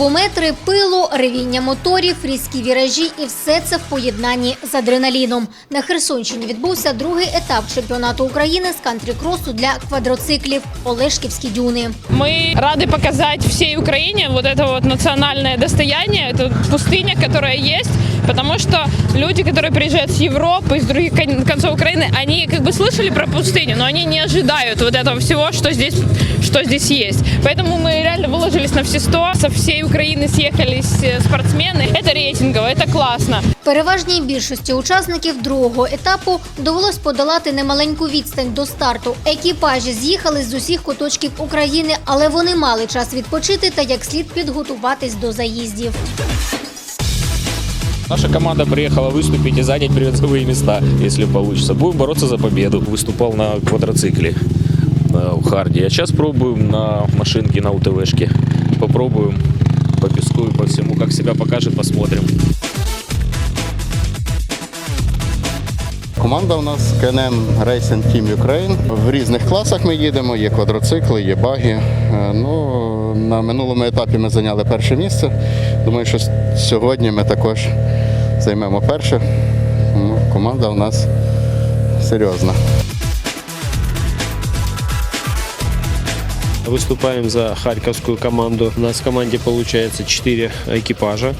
Кубометри пилу, ревіння моторів, різкі віражі і все це в поєднанні з адреналіном. На Херсонщині відбувся другий етап чемпіонату України з кантрі-кросу для квадроциклів Олешківські дюни. Мы рады показать всей Украине вот это вот национальное достояние, эту пустыня, которая есть, потому что люди, которые приезжают с Европы, из других кон- концов Украины, они как бы слышали про пустыню, но они не ожидают вот этого всего, что здесь, что здесь есть. Поэтому мы реально выложились на все сто, со всей Украины съехались э, спортсмены. Это рейтингово, это классно. Переважній більшості учасників другого етапу довелось подолати немаленьку відстань до старту. Екіпажі з'їхали з усіх куточків України, але вони мали час відпочити та як слід підготуватись до заїздів. Наша команда приехала выступить и занять призовые места, если получится. Будем бороться за победу. Выступал на квадроцикле э, в Харде. А сейчас пробуем на машинке, на УТВшке. Попробуем по песку и по всему. Как себя покажет, посмотрим. Команда у нас КНМ Racing Team Ukraine. В різних класах ми їдемо, є квадроцикли, є баги. Е, Ну, на минулому етапі ми зайняли перше місце. Думаю, що сьогодні ми також займемо перше. Ну, команда у нас серйозна. Выступаем за харьковскую команду. У нас в команде получается 4 экипажа.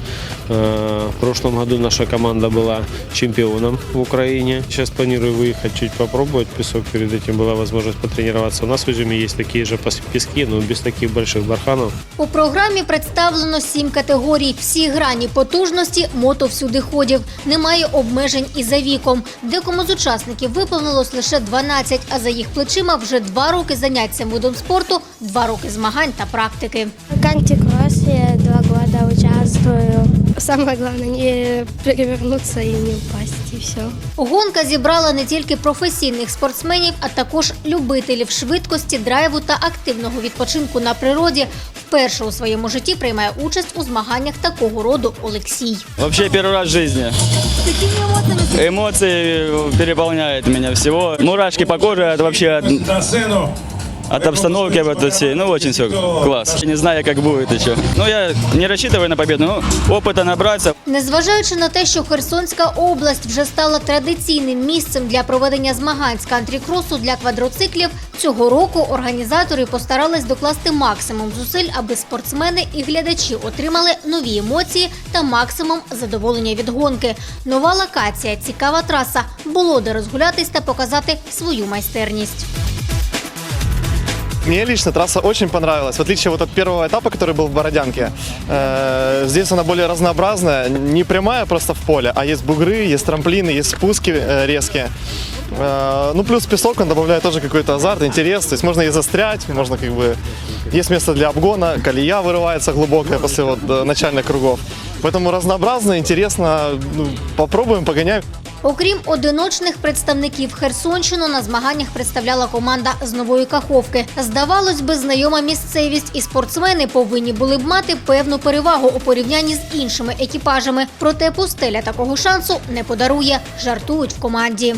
Э, В прошлом году наша команда была чемпионом в Украине. Сейчас планирую выехать чуть попробовать песок. Перед этим была возможность потренироваться. У нас в Изюме есть такие же пос- пески, но без таких больших барханов. У програмі представлено сім категорій. Всі грані потужності мотовсюдиходів. Немає обмежень і за віком. Декому з учасників виповнилось лише 12, а за їх плечима вже два роки занять цим видом спорту, два роки змагань та практики. В Кантикросс я два года участвую. Самое главное не перевернуться и не упасть, и все. Гонка зібрала не тільки професійних спортсменів, а також любителів швидкості, драйву та активного відпочинку на природі. Вперше у своєму житті приймає участь у змаганнях такого роду Олексій. Вообще первый раз в жизни. Эмоции переполняют меня всего. Мурашки по коже, это вообще от, На сцену. от обстановки вот этой всей. Ну, очень все класс. Не знаю, как будет еще. Ну, я не рассчитываю на победу, но опыта набраться. Незважаючи на те, що Херсонська область вже стала традиційним місцем для проведення змагань з кантрі-кросу для квадроциклів, цього року організатори постарались докласти максимум зусиль, аби спортсмени і глядачі отримали нові емоції та максимум задоволення від гонки. Нова локація, цікава траса, було де розгулятись та показати свою майстерність. Мне лично трасса очень понравилась, в отличие вот от первого этапа, который был в Бородянке. Э, Здесь она более разнообразная, не прямая просто в поле, а есть бугры, есть трамплины, есть спуски э, резкие. Э, Ну, плюс песок, он добавляет тоже какой-то азарт, интерес, то есть можно и застрять, можно как бы... Есть место для обгона, колея вырывается глубокая после вот начальных кругов. Поэтому разнообразно, интересно, ну, попробуем, погоняем. Окрім одиночних представників Херсонщину на змаганнях представляла команда з нової каховки. Здавалось би, знайома місцевість, і спортсмени повинні були б мати певну перевагу у порівнянні з іншими екіпажами. Проте пустеля такого шансу не подарує. Жартують в команді.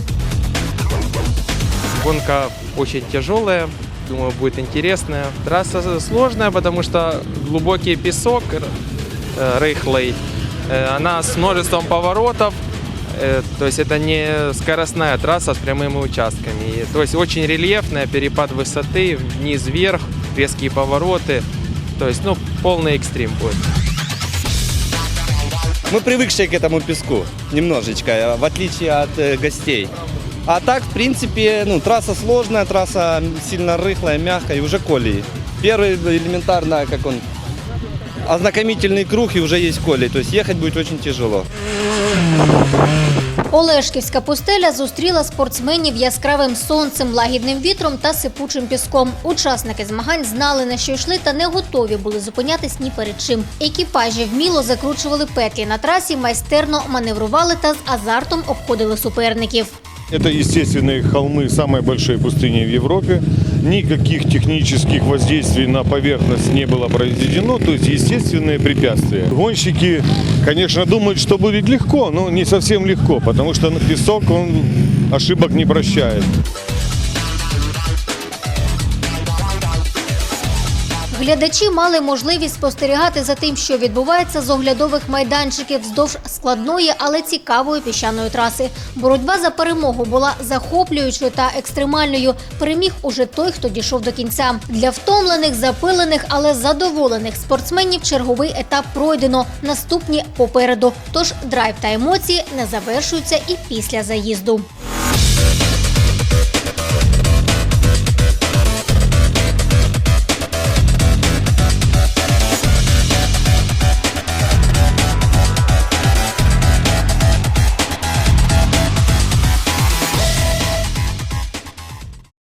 Гонка очень тяжелая, думаю, будет интересная. Трасса сложная, потому что глубокий песок, э, рыхлый. Э, Она с множеством поворотов, э, То есть это не скоростная трасса с прямыми участками. То есть очень рельефная, перепад высоты, вниз-вверх, резкие повороты. То есть, ну, полный экстрим будет. Мы привыкшие к этому песку немножечко, э, в отличие от э, гостей. А так, в принципе, ну, трасса сложная, трасса сильно рыхлая, мягкая и уже колеи. Первый элементарно, как он, ознакомительный круг и уже есть колеи. То есть ехать будет очень тяжело. Олешківська пустеля зустріла спортсменів яскравим сонцем, лагідним вітром та сипучим піском. Учасники змагань знали на що йшли та не готові були зупинятись ні перед чим. Екіпажі вміло закручували петлі на трасі, майстерно маневрували та з азартом обходили суперників. Это естественные холмы самой большой пустыни в Европе. Никаких технических воздействий на поверхность не было произведено, то есть естественные препятствия. Гонщики, конечно, думают, что будет легко, но не совсем легко, потому что песок, он ошибок не прощает. Глядачі мали можливість спостерігати за тим, що відбувається з оглядових майданчиків вздовж складної, але цікавої піщаної траси. Боротьба за перемогу була захоплюючою та екстремальною. Переміг уже той, хто дійшов до кінця. Для втомлених, запилених, але задоволених спортсменів черговий етап пройдено. Наступні попереду. Тож драйв та емоції не завершуються і після заїзду.